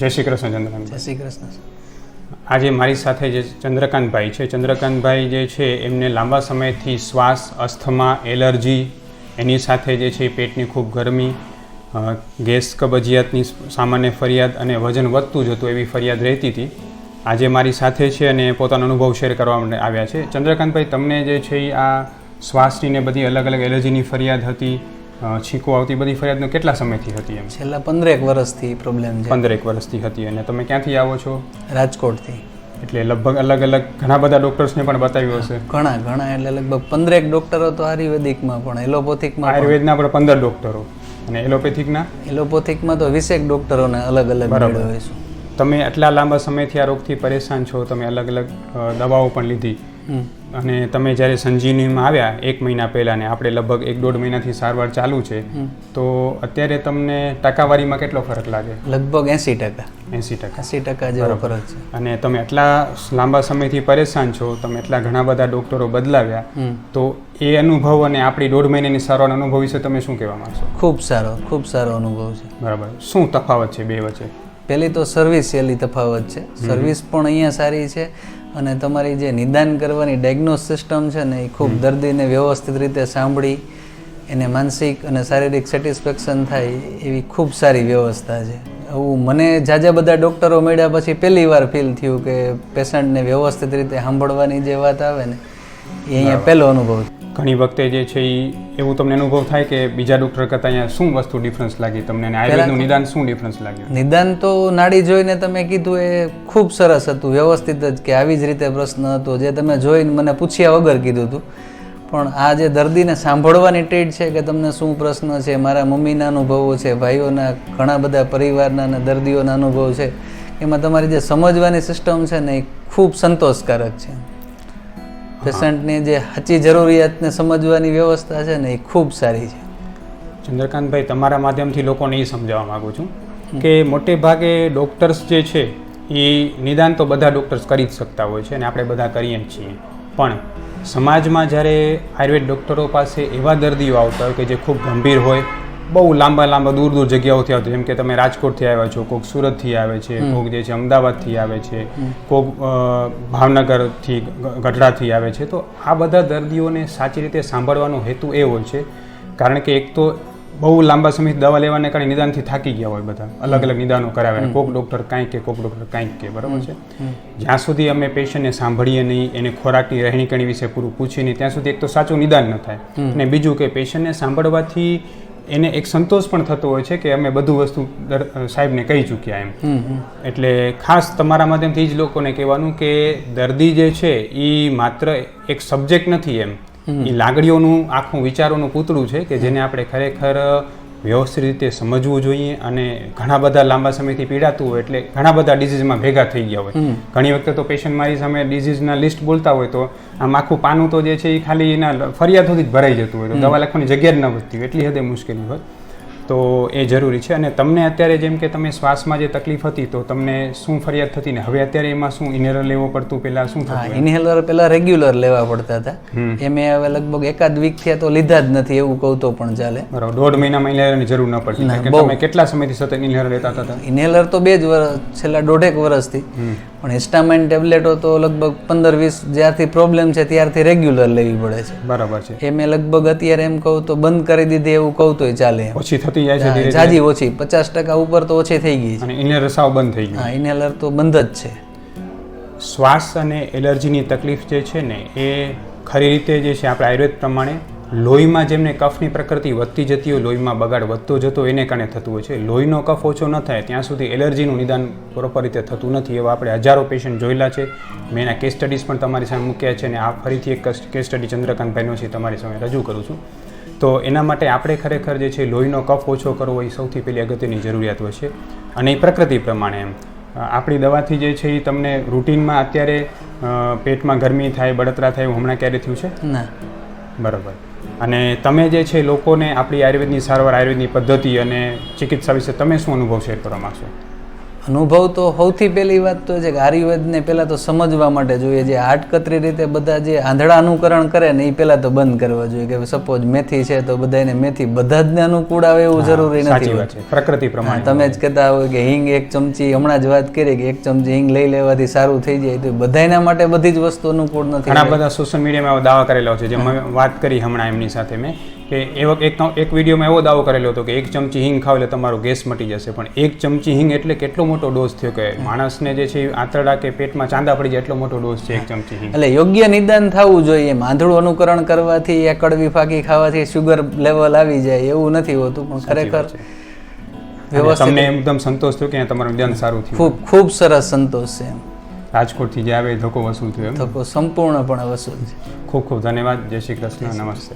જય શ્રી કૃષ્ણ ચંદ્રકાંત જય શ્રી કૃષ્ણ આજે મારી સાથે જે ચંદ્રકાંતભાઈ છે ચંદ્રકાંતભાઈ જે છે એમને લાંબા સમયથી શ્વાસ અસ્થમા એલર્જી એની સાથે જે છે પેટની ખૂબ ગરમી ગેસ કબજિયાતની સામાન્ય ફરિયાદ અને વજન વધતું જતું એવી ફરિયાદ રહેતી હતી. આજે મારી સાથે છે અને પોતાનો અનુભવ શેર કરવા માટે આવ્યા છે. ચંદ્રકાંતભાઈ તમને જે છે એ આ શ્વાસની ને બધી અલગ અલગ એલર્જીની ફરિયાદ હતી છીંકો આવતી બધી ફરિયાદનો કેટલા સમયથી હતી એમ? છેલ્લા પંદરેક વર્ષથી પ્રોબ્લેમ છે. પંદરેક વર્ષથી હતી અને તમે ક્યાંથી આવો છો? રાજકોટથી. એટલે લગભગ અલગ અલગ ઘણા બધા ડોક્ટર્સને પણ બતાવ્યું હશે. ઘણા ઘણા એટલે લગભગ પંદરેક ડોક્ટરો તો આયુર્વેદિકમાં પણ એલોપેથિકમાં આયુર્વેદના પણ પંદર ડોક્ટરો અને એલોપેથિકના? એલોપેથિકમાં તો વીસેક ડોક્ટરોને અલગ અલગ બરાબર. છે તમે આટલા લાંબા સમયથી આ રોગથી પરેશાન છો તમે અલગ અલગ દવાઓ પણ લીધી. અને તમે જ્યારે સંજીવનીમાં આવ્યા એક મહિના પહેલાં ને આપણે લગભગ એક દોઢ મહિનાથી સારવાર ચાલુ છે તો અત્યારે તમને ટકાવારીમાં કેટલો ફરક લાગે? લગભગ એંસી ટકા. એંસી ટકા. એંસી ટકા જેવો ફરક છે. અને તમે એટલા લાંબા સમયથી પરેશાન છો તમે એટલા ઘણા બધા ડોક્ટરો બદલાવ્યા તો એ અનુભવ અને આપણી દોઢ મહિનાની સારવાર અનુભવ વિશે તમે શું કહેવા માંગશો? ખૂબ સારો ખૂબ સારો અનુભવ છે. બરાબર. શું તફાવત છે બે વચ્ચે? પહેલી તો સર્વિસ એલી તફાવત છે. સર્વિસ પણ અહીંયા સારી છે. અને તમારી જે નિદાન કરવાની ડાયગ્નોસ સિસ્ટમ છે ને એ ખૂબ દર્દીને વ્યવસ્થિત રીતે સાંભળી એને માનસિક અને શારીરિક સેટિસ્ફેક્શન થાય એવી ખૂબ સારી વ્યવસ્થા છે. આવું મને જાજા બધા ડૉક્ટરો મળ્યા પછી પહેલી વાર ફીલ થયું કે પેશન્ટને વ્યવસ્થિત રીતે સાંભળવાની જે વાત આવે ને એ અહીંયા પહેલો અનુભવ છે ઘણી વખતે જે છે એ એવું તમને અનુભવ થાય કે બીજા ડૉક્ટર કરતાં અહીંયા શું વસ્તુ ડિફરન્સ લાગી તમને? અને આયુર્વેદનું નિદાન શું ડિફરન્સ લાગ્યું? નિદાન તો નાડી જોઈને તમે કીધું એ ખૂબ સરસ હતું વ્યવસ્થિત જ કે આવી જ રીતે પ્રશ્ન હતો. જે તમે જોઈને મને પૂછ્યા વગર કીધું હતું પણ આ જે દર્દીને સાંભળવાની ટ્રીટ છે કે તમને શું પ્રશ્ન છે મારા મમ્મીના અનુભવો છે ભાઈઓના ઘણા બધા પરિવારના અને દર્દીઓના અનુભવ છે એમાં તમારી જે સમજવાની સિસ્ટમ છે ને એ ખૂબ સંતોષકારક છે. પેશન્ટની જે સાચી જરૂરિયાતને સમજવાની વ્યવસ્થા છે ને એ ખૂબ સારી છે. ચંદ્રકાંતભાઈ તમારા માધ્યમથી લોકોને એ સમજાવવા માગું છું કે મોટે ભાગે ડૉક્ટર્સ જે છે એ નિદાન તો બધા ડૉક્ટર્સ કરી જ શકતા હોય છે અને આપણે બધા કરીએ જ છીએ. પણ સમાજમાં જ્યારે આયુર્વેદ ડૉક્ટરો પાસે એવા દર્દીઓ આવતા હોય કે જે ખૂબ ગંભીર હોય બહુ લાંબા લાંબા દૂર દૂર જગ્યાઓથી આવતા જેમ કે તમે રાજકોટથી આવ્યા છો કોઈક સુરતથી આવે છે કોઈક જે છે અમદાવાદથી આવે છે કોઈક ભાવનગરથી ગઢડાથી આવે છે. તો આ બધા દર્દીઓને સાચી રીતે સાંભળવાનો હેતુ એ હોય છે. કારણ કે એક તો બહુ લાંબા સમયથી દવા લેવાને કારણે નિદાનથી થાકી ગયા હોય બધા. અલગ અલગ નિદાનો કરાવે. કોક ડૉક્ટર કાંઈક કે કોક ડૉક્ટર કાંઈક કે બરાબર છે? જ્યાં સુધી અમે પેશન્ટને સાંભળીએ નહીં એને ખોરાકની રહેણી કરણી વિશે પૂરું પૂછીએ નહીં ત્યાં સુધી એક તો સાચું નિદાન ન થાય. અને બીજું કે પેશન્ટને સાંભળવાથી એને એક સંતોષ પણ થતો હોય છે કે અમે બધું વસ્તુ સાહેબને કહી ચૂક્યા એમ. એટલે ખાસ તમારા માધ્યમથી જ લોકોને કહેવાનું કે દર્દી જે છે એ માત્ર એક સબ્જેક્ટ નથી એમ. એ લાગણીઓનું આખું વિચારોનું પૂતળું છે કે જેને આપણે ખરેખર વ્યવસ્થિત રીતે સમજવું જોઈએ અને ઘણા બધા લાંબા સમયથી પીડાતું હોય એટલે ઘણા બધા ડિઝીઝમાં ભેગા થઈ ગયા હોય. ઘણી વખતે તો પેશન્ટ મારી સામે ડિઝીઝના લિસ્ટ બોલતા હોય તો આમ આખું પાનું તો જે છે એ ખાલી એના ફરિયાદોથી જ ભરાઈ જતું હોય તો દવા લખવાની જગ્યા જ ન વધતી હોય. એટલી હદે મુશ્કેલી હોય. તો એ જરૂરી છે. અને તમને અત્યારે જેમ કે તમે શ્વાસમાં જે તકલીફ હતી તો તમને શું ફરિયાદ થતી ને હવે અત્યારે એમાં શું ઇનહેલર લેવો પડતું પહેલાં શું હા ઇનહેલર પહેલાં રેગ્યુલર લેવા પડતા હતા. એ મેં હવે લગભગ એકાદ વીક થયા તો લીધા જ નથી એવું કહું તો પણ ચાલે. બરાબર દોઢ મહિનામાં ઇનહેલરની જરૂર ન પડતી. તમે કેટલા સમયથી સતત ઇનહેલર લેતા હતા? ઇનહેલર તો બે જ વર્ષ છેલ્લા દોઢેક વર્ષથી પણ હિસ્ટામાઇન ટેબ્લેટો તો લગભગ પંદર વીસ જ્યારથી પ્રોબ્લેમ છે ત્યારથી રેગ્યુલર લેવી પડે છે. બરાબર છે. એ મેં લગભગ અત્યારે એમ કહું તો બંધ કરી દીધી એવું કહું તો ચાલે એમ. થતી જાય છે ધીરે જાજી ઓછી પચાસ ટકા ઉપર તો ઓછી થઈ ગઈ છે. અને ઇનહેલર સાવ બંધ થઈ ગયું. હા ઇન્હેલર તો બંધ જ છે. શ્વાસ અને એલર્જીની તકલીફ જે છે ને એ ખરી રીતે જે છે આપણે આયુર્વેદ પ્રમાણે લોહીમાં જેમને કફની પ્રકૃતિ વધતી જતી હોય લોહીમાં બગાડ વધતો જતો એને કારણે થતું હોય છે. લોહીનો કફ ઓછો ન થાય ત્યાં સુધી એલર્જીનું નિદાન પ્રોપર રીતે થતું નથી એવા આપણે હજારો પેશન્ટ જોયેલા છે. મેં એના કેસ સ્ટડીઝ પણ તમારી સામે મૂક્યા છે અને આ ફરીથી એક કેસ સ્ટડી ચંદ્રકાંતભાઈનો છે તમારી સામે રજૂ કરું છું. તો એના માટે આપણે ખરેખર જે છે લોહીનો કફ ઓછો કરવો એ સૌથી પહેલી અગત્યની જરૂરિયાત હોય છે. અને એ પ્રકૃતિ પ્રમાણે એમ. આપણી દવાથી જે છે એ તમને રૂટીનમાં અત્યારે પેટમાં ગરમી થાય બળતરા થાય એવું હમણાં ક્યારે થયું છે? ના. બરાબર. અને તમે જે છે લોકોને આપણી આયુર્વેદની સારવાર આયુર્વેદની પદ્ધતિ અને ચિકિત્સા વિશે તમે શું અનુભવ શેર કરવા માગશો? અનુભવ તો સૌથી પહેલી વાત તો છે કે આયુર્વેદને પહેલાં તો સમજવા માટે જોઈએ. જે આટકતરી રીતે બધા જે આંધળા અનુકરણ કરે ને એ પહેલાં તો બંધ કરવા જોઈએ. કે સપોઝ મેથી છે તો બધાને મેથી બધા જ ને અનુકૂળ આવે એવું જરૂરી નથી પ્રકૃતિ પ્રમાણે. તમે જ કહેતા હોય કે હિંગ એક ચમચી હમણાં જ વાત કરી કે એક ચમચી હિંગ લઈ લેવાથી સારું થઈ જાય. તો બધાના માટે બધી જ વસ્તુ અનુકૂળ નથી ઘણા બધા સોશિયલ મીડિયામાં દાવા કરેલા છે. જે મેં વાત કરી હમણાં એમની સાથે મેં. કે એવો એક એક વિડીયોમાં એવો દાવો કરેલો હતો કે એક ચમચી હિંગ ખાવ એટલે તમારો ગેસ મટી જશે. પણ એક ચમચી હિંગ એટલે કેટલો મોટો ડોઝ થયો કે માણસને જે છે એ આંતરડા કે પેટમાં ચાંદા પડી જાય એટલો મોટો ડોઝ છે એક ચમચી હિંગ. એટલે યોગ્ય નિદાન થવું જોઈએ. માંધળું અનુકરણ કરવાથી એકડ કડવી ફાકી ખાવાથી શુગર લેવલ આવી જાય એવું નથી હોતું પણ ખરેખર તમને એકદમ સંતોષ થયો કે તમારું નિદાન સારું થયું. ખૂબ ખૂબ સરસ સંતોષ છે એમ. રાજકોટથી જે આવે એ ધક્કો વસૂલ થયો તો સંપૂર્ણપણે વસૂલ છે. ખૂબ ખૂબ ધન્યવાદ. જય શ્રી કૃષ્ણ. નમસ્તે.